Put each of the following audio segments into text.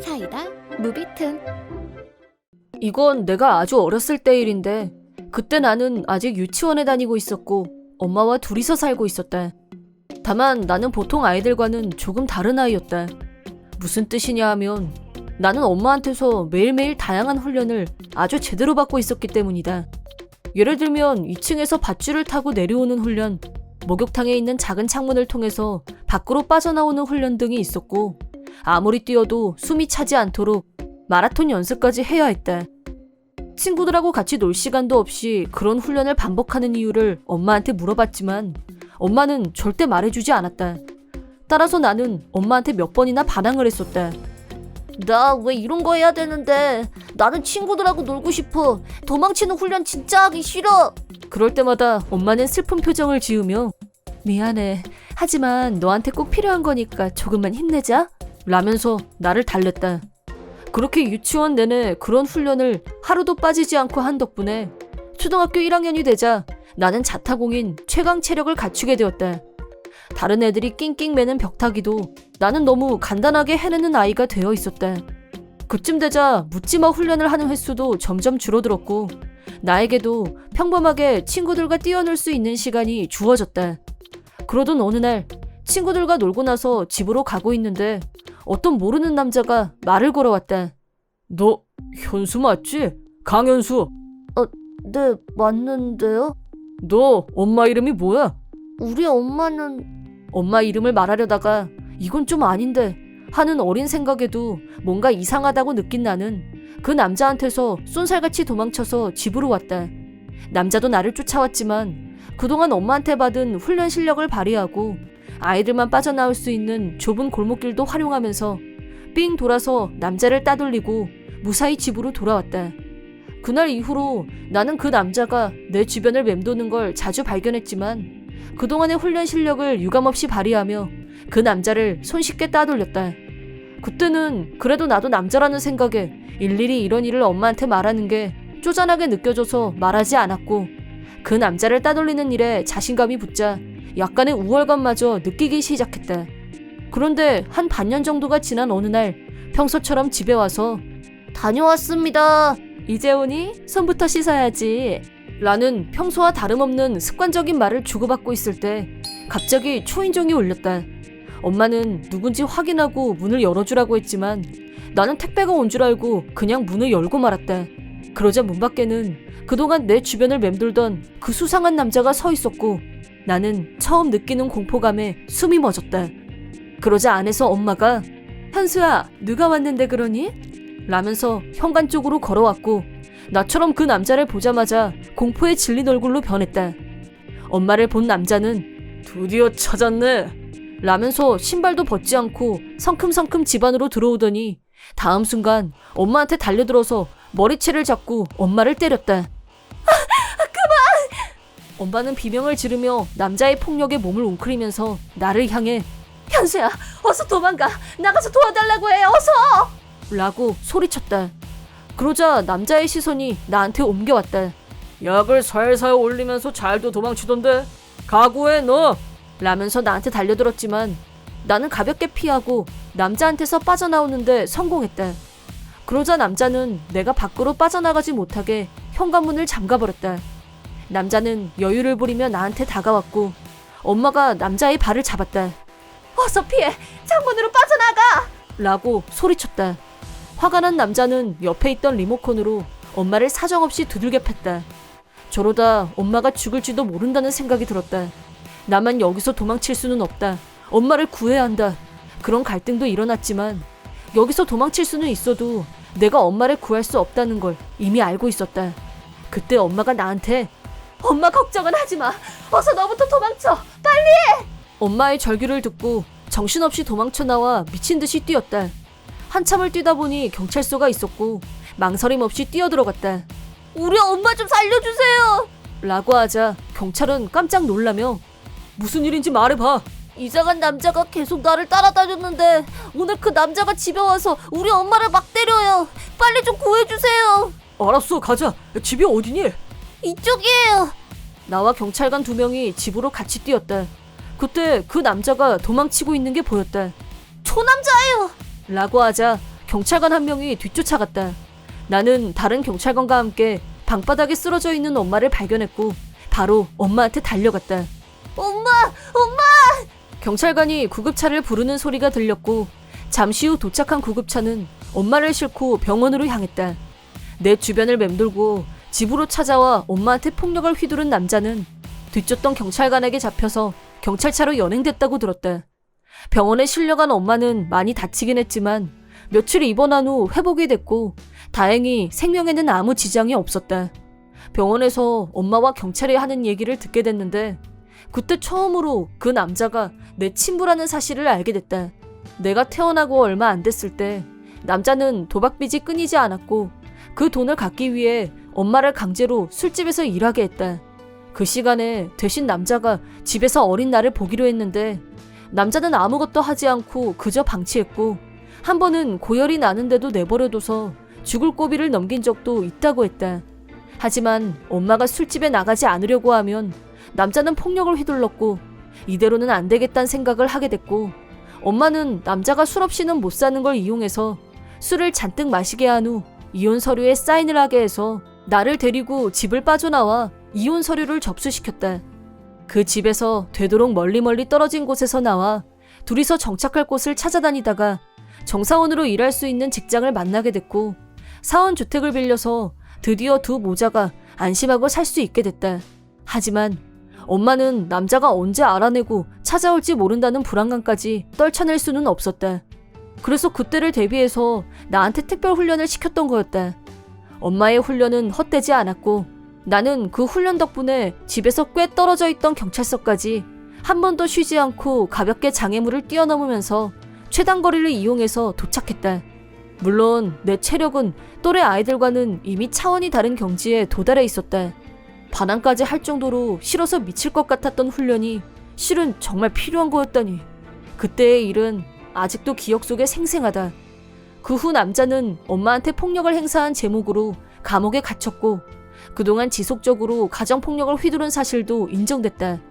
사이다 무비튼 이건 내가 아주 어렸을 때 일인데 그때 나는 아직 유치원에 다니고 있었고 엄마와 둘이서 살고 있었다. 다만 나는 보통 아이들과는 조금 다른 아이였다. 무슨 뜻이냐 하면 나는 엄마한테서 매일매일 다양한 훈련을 아주 제대로 받고 있었기 때문이다. 예를 들면 2층에서 밧줄을 타고 내려오는 훈련, 목욕탕에 있는 작은 창문을 통해서 밖으로 빠져나오는 훈련 등이 있었고 아무리 뛰어도 숨이 차지 않도록 마라톤 연습까지 해야 했다. 친구들하고 같이 놀 시간도 없이 그런 훈련을 반복하는 이유를 엄마한테 물어봤지만 엄마는 절대 말해주지 않았다. 따라서 나는 엄마한테 몇 번이나 반항을 했었다. 나 왜 이런 거 해야 되는데? 나는 친구들하고 놀고 싶어. 도망치는 훈련 진짜 하기 싫어. 그럴 때마다 엄마는 슬픈 표정을 지으며 미안해. 하지만 너한테 꼭 필요한 거니까 조금만 힘내자. 라면서 나를 달랬다. 그렇게 유치원 내내 그런 훈련을 하루도 빠지지 않고 한 덕분에 초등학교 1학년이 되자 나는 자타공인 최강 체력을 갖추게 되었다. 다른 애들이 낑낑 매는 벽타기도 나는 너무 간단하게 해내는 아이가 되어 있었다. 그쯤 되자 묻지마 훈련을 하는 횟수도 점점 줄어들었고 나에게도 평범하게 친구들과 뛰어놀 수 있는 시간이 주어졌다. 그러던 어느 날 친구들과 놀고 나서 집으로 가고 있는데 어떤 모르는 남자가 말을 걸어왔다. 너 현수 맞지? 강현수. 어, 네, 맞는데요? 너 엄마 이름이 뭐야? 우리 엄마는 엄마 이름을 말하려다가 이건 좀 아닌데 하는 어린 생각에도 뭔가 이상하다고 느낀 나는 그 남자한테서 쏜살같이 도망쳐서 집으로 왔다. 남자도 나를 쫓아왔지만 그동안 엄마한테 받은 훈련 실력을 발휘하고 아이들만 빠져나올 수 있는 좁은 골목길도 활용하면서 삥 돌아서 남자를 따돌리고 무사히 집으로 돌아왔다. 그날 이후로 나는 그 남자가 내 주변을 맴도는 걸 자주 발견했지만 그동안의 훈련 실력을 유감없이 발휘하며 그 남자를 손쉽게 따돌렸다. 그때는 그래도 나도 남자라는 생각에 일일이 이런 일을 엄마한테 말하는 게 쪼잔하게 느껴져서 말하지 않았고 그 남자를 따돌리는 일에 자신감이 붙자 약간의 우월감마저 느끼기 시작했다. 그런데 한 반년 정도가 지난 어느 날 평소처럼 집에 와서 다녀왔습니다. 이제 오니 손부터 씻어야지. 라는 평소와 다름없는 습관적인 말을 주고받고 있을 때 갑자기 초인종이 울렸다. 엄마는 누군지 확인하고 문을 열어주라고 했지만 나는 택배가 온 줄 알고 그냥 문을 열고 말았다. 그러자 문 밖에는 그동안 내 주변을 맴돌던 그 수상한 남자가 서 있었고 나는 처음 느끼는 공포감에 숨이 멎었다. 그러자 안에서 엄마가 현수야 누가 왔는데 그러니? 라면서 현관 쪽으로 걸어왔고 나처럼 그 남자를 보자마자 공포에 질린 얼굴로 변했다. 엄마를 본 남자는 드디어 찾았네. 라면서 신발도 벗지 않고 성큼성큼 집 안으로 들어오더니 다음 순간 엄마한테 달려들어서 머리채를 잡고 엄마를 때렸다. 엄마는 비명을 지르며 남자의 폭력에 몸을 웅크리면서 나를 향해 현수야 어서 도망가. 나가서 도와달라고 해. 어서! 라고 소리쳤다. 그러자 남자의 시선이 나한테 옮겨왔다. 약을 살살 올리면서 잘도 도망치던데? 각오해 너! 라면서 나한테 달려들었지만 나는 가볍게 피하고 남자한테서 빠져나오는데 성공했다 그러자 남자는 내가 밖으로 빠져나가지 못하게 현관문을 잠가버렸다 남자는 여유를 부리며 나한테 다가왔고 엄마가 남자의 발을 잡았다. 어서 피해! 창문으로 빠져나가! 라고 소리쳤다. 화가 난 남자는 옆에 있던 리모컨으로 엄마를 사정없이 두들겨 팼다. 저러다 엄마가 죽을지도 모른다는 생각이 들었다. 나만 여기서 도망칠 수는 없다. 엄마를 구해야 한다. 그런 갈등도 일어났지만 여기서 도망칠 수는 있어도 내가 엄마를 구할 수 없다는 걸 이미 알고 있었다. 그때 엄마가 나한테 엄마 걱정은 하지 마. 어서 너부터 도망쳐. 빨리. 엄마의 절규를 듣고 정신없이 도망쳐 나와 미친 듯이 뛰었다. 한참을 뛰다 보니 경찰서가 있었고 망설임 없이 뛰어들어갔다. 우리 엄마 좀 살려주세요. 라고 하자 경찰은 깜짝 놀라며 무슨 일인지 말해봐. 이상한 남자가 계속 나를 따라다녔는데 오늘 그 남자가 집에 와서 우리 엄마를 막 때려요. 빨리 좀 구해주세요. 알았어, 가자. 집이 어디니? 이쪽이에요. 나와 경찰관 두 명이 집으로 같이 뛰었다. 그때 그 남자가 도망치고 있는 게 보였다. 초남자예요. 라고 하자 경찰관 한 명이 뒤쫓아갔다. 나는 다른 경찰관과 함께 방바닥에 쓰러져 있는 엄마를 발견했고 바로 엄마한테 달려갔다. 엄마! 엄마! 경찰관이 구급차를 부르는 소리가 들렸고 잠시 후 도착한 구급차는 엄마를 싣고 병원으로 향했다. 내 주변을 맴돌고 집으로 찾아와 엄마한테 폭력을 휘두른 남자는 뒤쫓던 경찰관에게 잡혀서 경찰차로 연행됐다고 들었다. 병원에 실려간 엄마는 많이 다치긴 했지만 며칠 입원한 후 회복이 됐고 다행히 생명에는 아무 지장이 없었다. 병원에서 엄마와 경찰이 하는 얘기를 듣게 됐는데 그때 처음으로 그 남자가 내 친부라는 사실을 알게 됐다. 내가 태어나고 얼마 안 됐을 때 남자는 도박빚이 끊이지 않았고 그 돈을 갚기 위해 엄마를 강제로 술집에서 일하게 했다. 그 시간에 대신 남자가 집에서 어린 나를 보기로 했는데 남자는 아무것도 하지 않고 그저 방치했고 한 번은 고열이 나는데도 내버려둬서 죽을 고비를 넘긴 적도 있다고 했다. 하지만 엄마가 술집에 나가지 않으려고 하면 남자는 폭력을 휘둘렀고 이대로는 안 되겠다는 생각을 하게 됐고 엄마는 남자가 술 없이는 못 사는 걸 이용해서 술을 잔뜩 마시게 한 후 이혼 서류에 사인을 하게 해서 나를 데리고 집을 빠져나와 이혼 서류를 접수시켰다. 그 집에서 되도록 멀리 멀리 떨어진 곳에서 나와 둘이서 정착할 곳을 찾아다니다가 정사원으로 일할 수 있는 직장을 만나게 됐고 사원 주택을 빌려서 드디어 두 모자가 안심하고 살 수 있게 됐다. 하지만 엄마는 남자가 언제 알아내고 찾아올지 모른다는 불안감까지 떨쳐낼 수는 없었다. 그래서 그때를 대비해서 나한테 특별 훈련을 시켰던 거였다. 엄마의 훈련은 헛되지 않았고 나는 그 훈련 덕분에 집에서 꽤 떨어져 있던 경찰서까지 한 번도 쉬지 않고 가볍게 장애물을 뛰어넘으면서 최단 거리를 이용해서 도착했다. 물론 내 체력은 또래 아이들과는 이미 차원이 다른 경지에 도달해 있었다. 반항까지 할 정도로 싫어서 미칠 것 같았던 훈련이 실은 정말 필요한 거였다니. 그때의 일은 아직도 기억 속에 생생하다. 그 후 남자는 엄마한테 폭력을 행사한 제목으로 감옥에 갇혔고 그동안 지속적으로 가정폭력을 휘두른 사실도 인정됐다.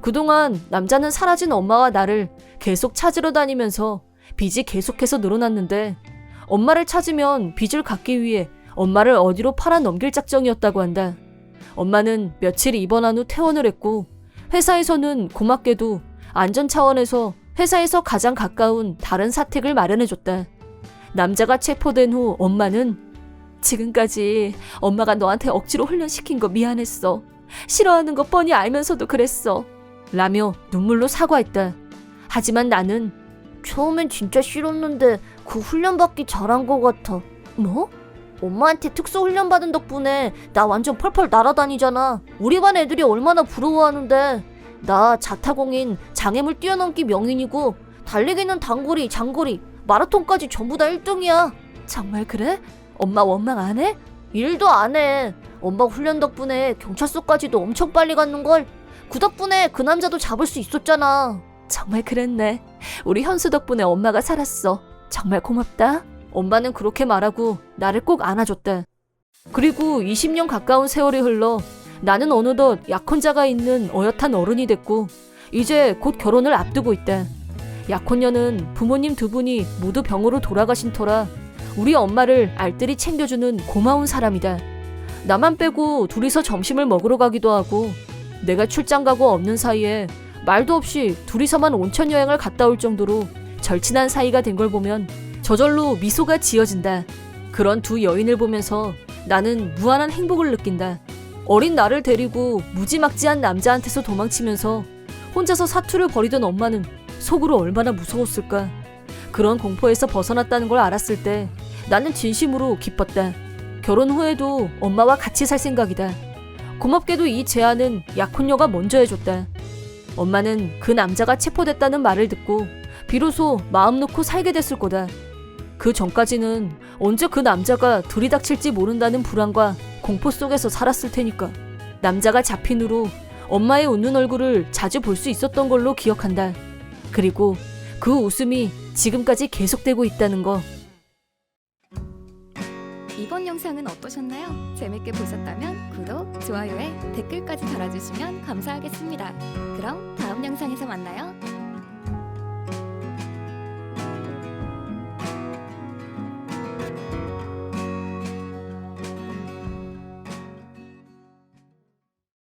그동안 남자는 사라진 엄마와 나를 계속 찾으러 다니면서 빚이 계속해서 늘어났는데 엄마를 찾으면 빚을 갚기 위해 엄마를 어디로 팔아 넘길 작정이었다고 한다. 엄마는 며칠 입원한 후 퇴원을 했고 회사에서는 고맙게도 안전 차원에서 회사에서 가장 가까운 다른 사택을 마련해줬다. 남자가 체포된 후 엄마는 지금까지 엄마가 너한테 억지로 훈련시킨 거 미안했어. 싫어하는 거 뻔히 알면서도 그랬어. 라며 눈물로 사과했다. 하지만 나는 처음엔 진짜 싫었는데 그 훈련 받기 잘한 것 같아. 뭐? 엄마한테 특수 훈련 받은 덕분에 나 완전 펄펄 날아다니잖아. 우리 반 애들이 얼마나 부러워하는데. 나 자타공인 장애물 뛰어넘기 명인이고 달리기는 단거리, 장거리, 마라톤까지 전부 다 1등이야. 정말 그래? 엄마 원망 안 해? 일도 안 해. 엄마 훈련 덕분에 경찰서까지도 엄청 빨리 갔는 걸. 그 덕분에 그 남자도 잡을 수 있었잖아. 정말 그랬네. 우리 현수 덕분에 엄마가 살았어. 정말 고맙다. 엄마는 그렇게 말하고 나를 꼭 안아줬다. 그리고 20년 가까운 세월이 흘러 나는 어느덧 약혼자가 있는 어엿한 어른이 됐고 이제 곧 결혼을 앞두고 있다. 약혼녀는 부모님 두 분이 모두 병으로 돌아가신 터라 우리 엄마를 알뜰히 챙겨주는 고마운 사람이다. 나만 빼고 둘이서 점심을 먹으러 가기도 하고 내가 출장 가고 없는 사이에 말도 없이 둘이서만 온천 여행을 갔다 올 정도로 절친한 사이가 된 걸 보면 저절로 미소가 지어진다. 그런 두 여인을 보면서 나는 무한한 행복을 느낀다. 어린 나를 데리고 무지막지한 남자한테서 도망치면서 혼자서 사투를 벌이던 엄마는 속으로 얼마나 무서웠을까. 그런 공포에서 벗어났다는 걸 알았을 때 나는 진심으로 기뻤다. 결혼 후에도 엄마와 같이 살 생각이다. 고맙게도 이 제안은 약혼녀가 먼저 해줬다. 엄마는 그 남자가 체포됐다는 말을 듣고 비로소 마음 놓고 살게 됐을 거다. 그 전까지는 언제 그 남자가 들이닥칠지 모른다는 불안과 공포 속에서 살았을 테니까. 남자가 잡힌 후로 엄마의 웃는 얼굴을 자주 볼 수 있었던 걸로 기억한다. 그리고 그 웃음이 지금까지 계속되고 있다는 거. 이번 영상은 어떠셨나요? 재밌게 보셨다면 구독, 좋아요에 댓글까지 달아주시면 감사하겠습니다. 그럼 다음 영상에서 만나요.